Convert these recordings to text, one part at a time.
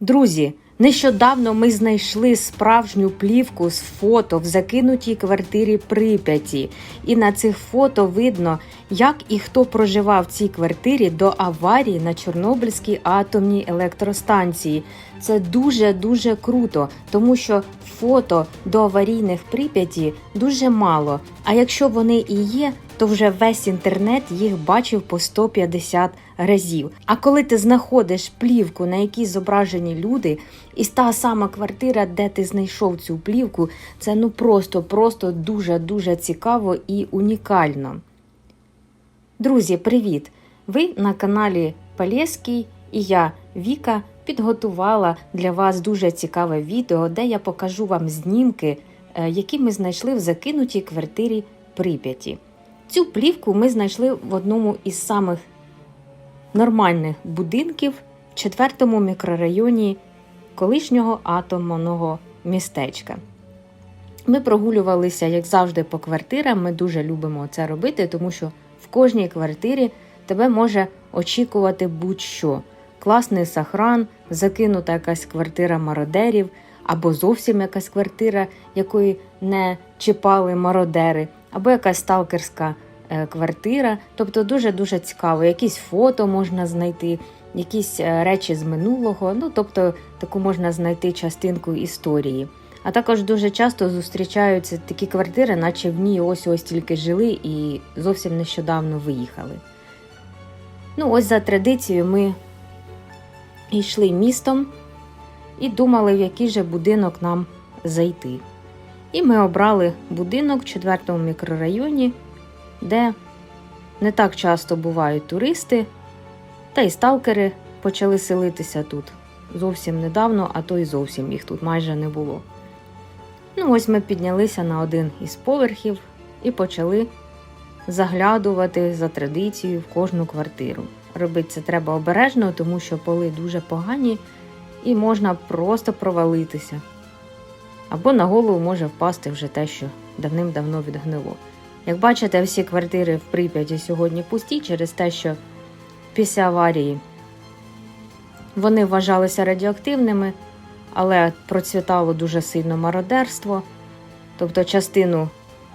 Друзі, нещодавно ми знайшли справжню плівку з фото в закинутій квартирі Прип'яті. І на цих фото видно, як і хто проживав в цій квартирі до аварії на Чорнобильській атомній електростанції. Це дуже дуже круто, тому що фото до аварійних Прип'яті дуже мало. А якщо вони і є, то вже весь інтернет їх бачив по 150 разів. А коли ти знаходиш плівку, на якій зображені люди, і та сама квартира, де ти знайшов цю плівку, це ну просто, просто дуже дуже цікаво і унікально. Друзі, привіт! Ви на каналі Полєський і я, Віка, підготувала для вас дуже цікаве відео, де я покажу вам знімки, е, які ми знайшли в закинутій квартирі Прип'яті. Цю плівку ми знайшли в одному із самих нормальних будинків в четвертому мікрорайоні колишнього атомного містечка. Ми прогулювалися, як завжди, по квартирам. Ми дуже любимо це робити, тому що в кожній квартирі тебе може очікувати будь-що. Класний сахран, закинута якась квартира мародерів, або зовсім якась квартира, якої не чіпали мародери, або якась сталкерська квартира. Тобто дуже-дуже цікаво. Якісь фото можна знайти, якісь е, речі з минулого. Ну, тобто таку можна знайти частинку історії. А також дуже часто зустрічаються такі квартири, наче в ній ось ось тільки жили і зовсім нещодавно виїхали. Ну, ось за традицією ми йшли містом і думали, в який же будинок нам зайти. І ми обрали будинок в 4 мікрорайоні, де не так часто бувають туристи, та й сталкери почали селитися тут зовсім недавно, а то й зовсім їх тут майже не було. Ну, ось ми піднялися на один із поверхів і почали заглядувати за традицією в кожну квартиру. Робити це треба обережно, тому що поли дуже погані і можна просто провалитися. Або на голову може впасти вже те, що давним-давно відгнило. Як бачите, всі квартири в Прип'яті сьогодні пусті через те, що після аварії вони вважалися радіоактивними, але процвітало дуже сильно мародерство. Тобто частину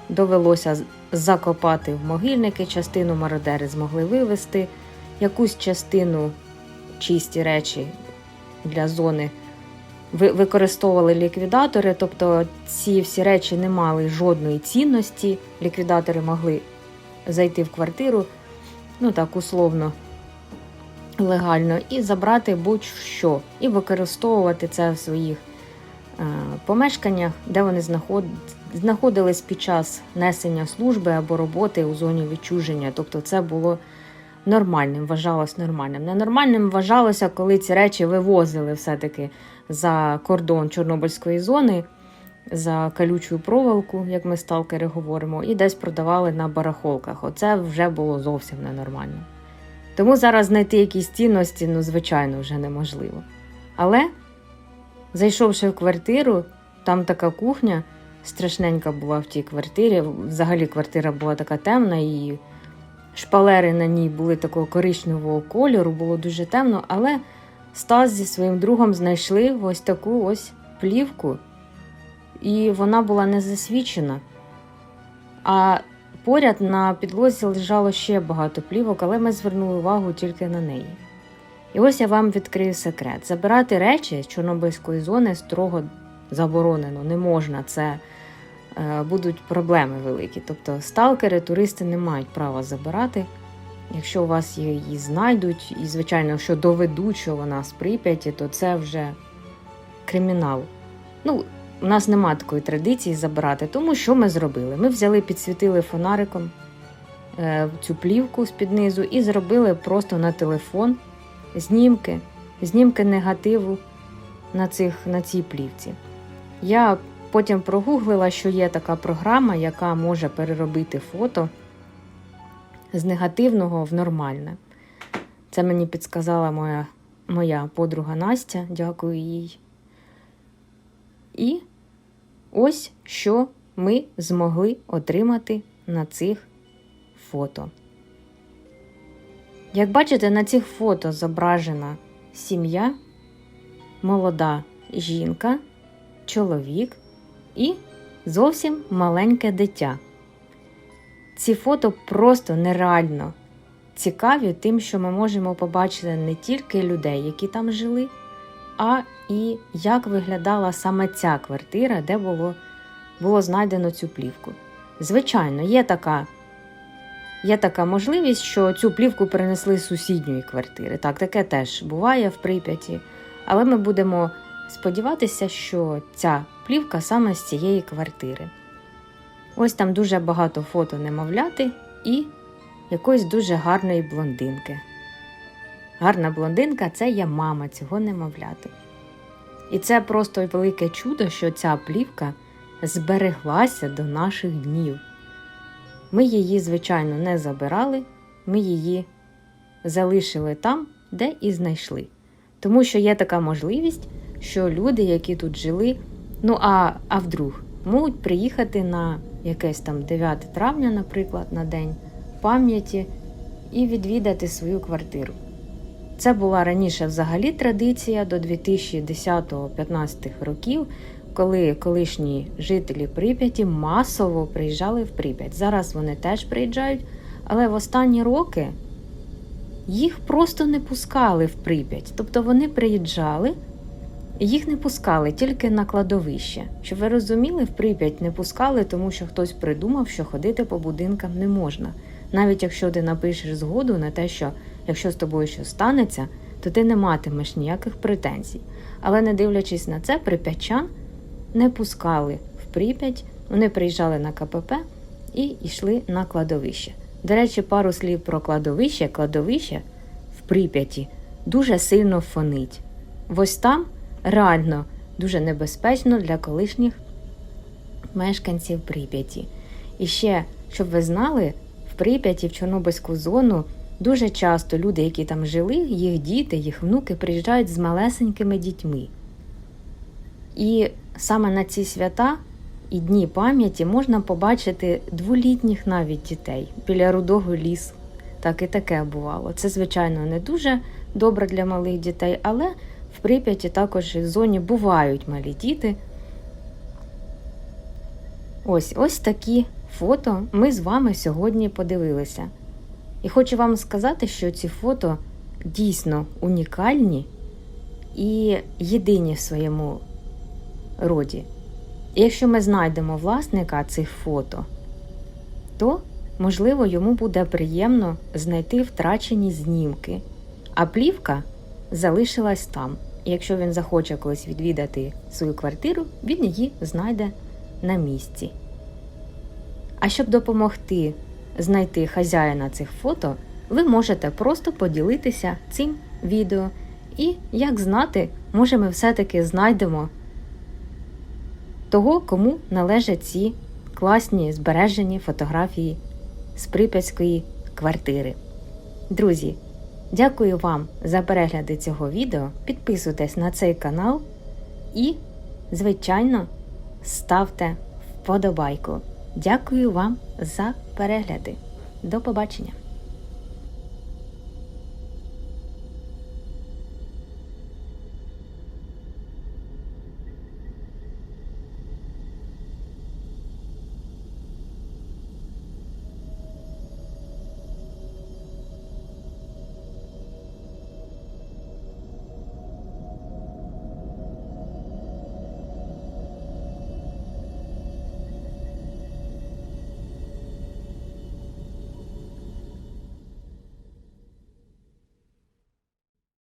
довелося закопати в могильники, частину мародери змогли вивезти, якусь частину чисті речі для зони використовували ліквідатори, тобто ці всі речі не мали жодної цінності. Ліквідатори могли зайти в квартиру, ну так условно, легально, і забрати будь-що, і використовувати це в своїх е, помешканнях, де вони знаход... знаходились під час несення служби або роботи у зоні відчуження. Тобто це було нормальним, вважалось нормальним. Ненормальним вважалося, коли ці речі вивозили все-таки за кордон Чорнобильської зони, за колючу проволоку, як ми сталкери говоримо, і десь продавали на барахолках. Оце вже було зовсім ненормально. Тому зараз знайти якісь цінності, ну, звичайно, вже неможливо. Але, зайшовши в квартиру, там така кухня страшненька була в тій квартирі. Взагалі квартира була така темна, і шпалери на ній були такого коричневого кольору, було дуже темно, але Стас зі своїм другом знайшли ось таку ось плівку, і вона була не засвічена. А поряд на підлозі лежало ще багато плівок, але ми звернули увагу тільки на неї. І ось я вам відкрию секрет: забирати речі з Чорнобильської зони строго заборонено, не можна. Це будуть проблеми великі. Тобто сталкери, туристи не мають права забирати. Якщо у вас її знайдуть, і, звичайно, якщо доведуть, що вона з Прип'яті, то це вже кримінал. Ну, у нас немає такої традиції забирати, тому що ми зробили? Ми взяли, підсвітили фонариком е, цю плівку з-під низу і зробили просто на телефон знімки, знімки негативу на, цих, на цій плівці. Я потім прогуглила, що є така програма, яка може переробити фото з негативного в нормальне. Це мені підсказала моя, моя подруга Настя, дякую їй. І ось що ми змогли отримати на цих фото. Як бачите, на цих фото зображена сім'я, молода жінка, чоловік і зовсім маленьке дитя. Ці фото просто нереально цікаві тим, що ми можемо побачити не тільки людей, які там жили, а і як виглядала саме ця квартира, де було, було знайдено цю плівку. Звичайно, є така, є така можливість, що цю плівку перенесли з сусідньої квартири. Так, таке теж буває в Прип'яті. Але ми будемо сподіватися, що ця плівка саме з цієї квартири. Ось там дуже багато фото немовляти і якоїсь дуже гарної блондинки. Гарна блондинка це є мама цього немовляти. І це просто велике чудо, що ця плівка збереглася до наших днів. Ми її, звичайно, не забирали, ми її залишили там, де і знайшли. Тому що є така можливість, що люди, які тут жили, ну а, а вдруг, можуть приїхати на якесь там 9 травня, наприклад, на день пам'яті і відвідати свою квартиру. Це була раніше взагалі традиція до 2010-15 років, коли колишні жителі Прип'яті масово приїжджали в Прип'ять. Зараз вони теж приїжджають, але в останні роки їх просто не пускали в Прип'ять. Тобто вони приїжджали, їх не пускали тільки на кладовище. Щоб ви розуміли, в Прип'ять не пускали, тому що хтось придумав, що ходити по будинкам не можна. Навіть якщо ти напишеш згоду на те, що якщо з тобою щось станеться, то ти не матимеш ніяких претензій. Але не дивлячись на це, прип'ятчан не пускали в Прип'ять, вони приїжджали на КПП і йшли на кладовище. До речі, пару слів про кладовище. Кладовище в Прип'яті дуже сильно фонить. Ось там реально дуже небезпечно для колишніх мешканців Прип'яті. І ще, щоб ви знали, в Прип'яті, в Чорнобильську зону, дуже часто люди, які там жили, їх діти, їх внуки приїжджають з малесенькими дітьми. І саме на ці свята і дні пам'яті можна побачити дволітніх навіть дітей біля рудого лісу. Так і таке бувало. Це, звичайно, не дуже добре для малих дітей, але в Прип'яті також в зоні бувають малі діти. Ось ось такі фото ми з вами сьогодні подивилися. І хочу вам сказати, що ці фото дійсно унікальні і єдині в своєму роді. І якщо ми знайдемо власника цих фото, то, можливо, йому буде приємно знайти втрачені знімки, а плівка залишилась там. І якщо він захоче колись відвідати свою квартиру, він її знайде на місці. А щоб допомогти знайти хазяїна цих фото, ви можете просто поділитися цим відео. І, як знати, може ми все-таки знайдемо того, кому належать ці класні збережені фотографії з прип'ятської квартири. Друзі, дякую вам за перегляди цього відео. Підписуйтесь на цей канал і, звичайно, ставте вподобайку. Дякую вам за перегляди. До побачення!